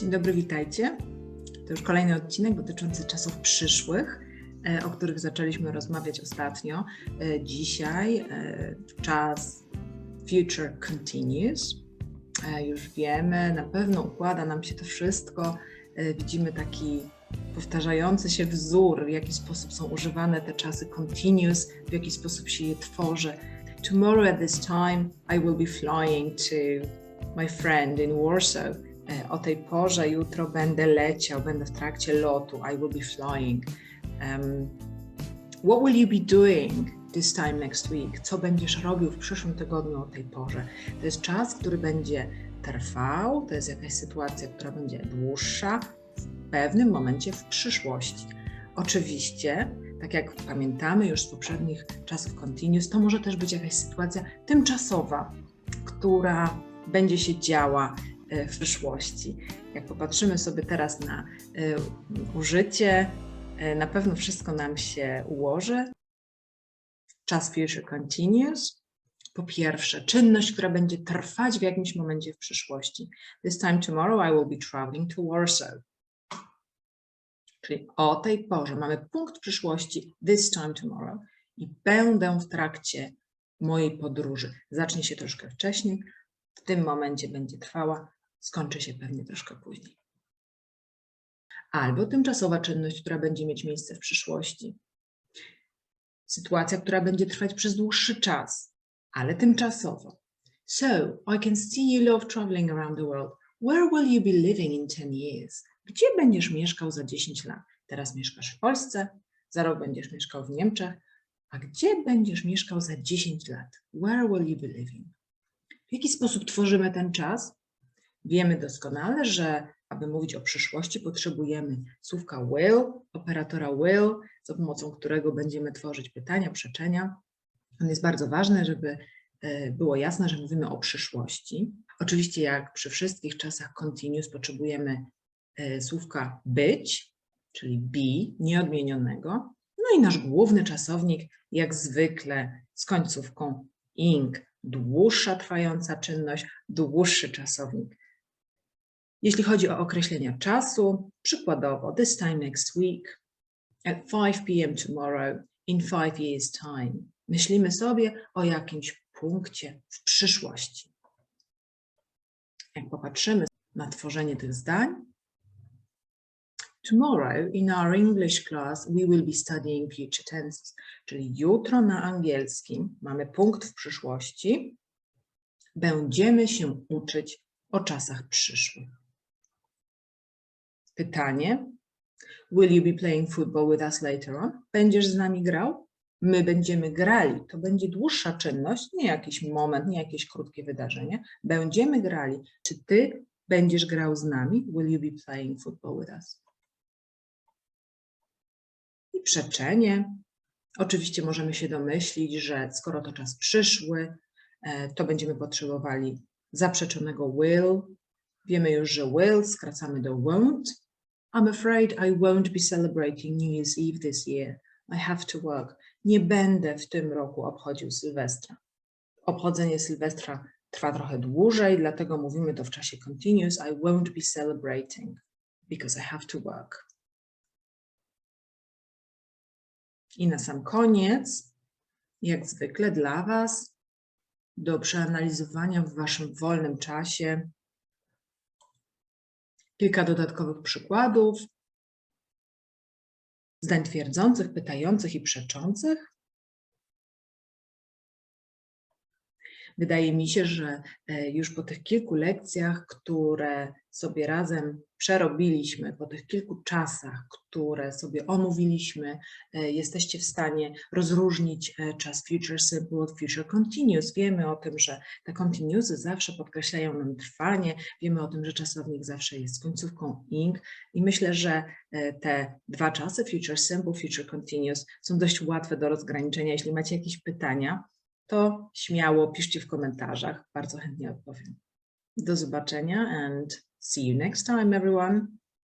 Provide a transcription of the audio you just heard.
Dzień dobry, witajcie. To już kolejny odcinek dotyczący czasów przyszłych, e, o których zaczęliśmy rozmawiać ostatnio. E, Dzisiaj e, czas Future Continues. Już wiemy, na pewno układa nam się to wszystko. Widzimy taki powtarzający się wzór, w jaki sposób są używane te czasy continuous, w jaki sposób się je tworzy. Tomorrow at this time I will be flying to my friend in Warsaw. E, O tej porze jutro będę leciał, będę w trakcie lotu. I will be flying. Um, what will you be doing this time next week? Co będziesz robił w przyszłym tygodniu o tej porze? To jest czas, który będzie trwał, to jest jakaś sytuacja, która będzie dłuższa, w pewnym momencie w przyszłości. Oczywiście, tak jak pamiętamy już z poprzednich czasów continuous, to może też być jakaś sytuacja tymczasowa, która będzie się działa w przyszłości. Jak popatrzymy sobie teraz na e, użycie, e, na pewno wszystko nam się ułoży. Czas future continuous. Po pierwsze, czynność, która będzie trwać w jakimś momencie w przyszłości. This time tomorrow I will be traveling to Warsaw. Czyli o tej porze mamy punkt przyszłości, this time tomorrow, i będę w trakcie mojej podróży. Zacznie się troszkę wcześniej, w tym momencie będzie trwała, skończy się pewnie troszkę później. Albo tymczasowa czynność, która będzie mieć miejsce w przyszłości. Sytuacja, która będzie trwać przez dłuższy czas, ale tymczasowo. So, I can see you love traveling around the world. Where will you be living in 10 years? Gdzie będziesz mieszkał za 10 lat? Teraz mieszkasz w Polsce, za rok będziesz mieszkał w Niemczech, a gdzie będziesz mieszkał za 10 lat? Where will you be living? W jaki sposób tworzymy ten czas? Wiemy doskonale, że aby mówić o przyszłości, potrzebujemy słówka will, operatora will, za pomocą którego będziemy tworzyć pytania, przeczenia. On jest bardzo ważny, żeby e, było jasne, że mówimy o przyszłości. Oczywiście, jak przy wszystkich czasach continuous, potrzebujemy e, słówka być, czyli be, nieodmienionego. No i nasz główny czasownik, jak zwykle, z końcówką ing, dłuższa trwająca czynność, dłuższy czasownik. Jeśli chodzi o określenia czasu, przykładowo this time next week, at 5 p.m. tomorrow, in 5 years time. Myślimy sobie o jakimś punkcie w przyszłości. Jak popatrzymy na tworzenie tych zdań, Tomorrow in our English class we will be studying future tenses, czyli jutro na angielskim mamy punkt w przyszłości. Będziemy się uczyć o czasach przyszłych. Pytanie. Will you be playing football with us later on? Będziesz z nami grał? My będziemy grali. To będzie dłuższa czynność, nie jakiś moment, nie jakieś krótkie wydarzenie. Będziemy grali. Czy ty będziesz grał z nami? Will you be playing football with us? I przeczenie. Oczywiście możemy się domyślić, że skoro to czas przyszły, e, to będziemy potrzebowali zaprzeczonego will. Wiemy już, że will skracamy do won't. I'm afraid I won't be celebrating New Year's Eve this year. I have to work. Nie będę w tym roku obchodził Sylwestra. Obchodzenie Sylwestra trwa trochę dłużej, dlatego mówimy to w czasie continuous. I won't be celebrating because I have to work. I na sam koniec, jak zwykle dla Was, do przeanalizowania w Waszym wolnym czasie, kilka dodatkowych przykładów, zdań twierdzących, pytających i przeczących. Wydaje mi się, że e, już po tych kilku lekcjach, które sobie razem przerobiliśmy, po tych kilku czasach, które sobie omówiliśmy, e, jesteście w stanie rozróżnić e, czas future simple od future continuous. Wiemy o tym, że te continuousy zawsze podkreślają nam trwanie, wiemy o tym, że czasownik zawsze jest końcówką ing i myślę, że te dwa czasy, future simple, future continuous, są dość łatwe do rozgraniczenia. Jeśli macie jakieś pytania, to śmiało piszcie w komentarzach, bardzo chętnie odpowiem. Do zobaczenia and see you next time everyone.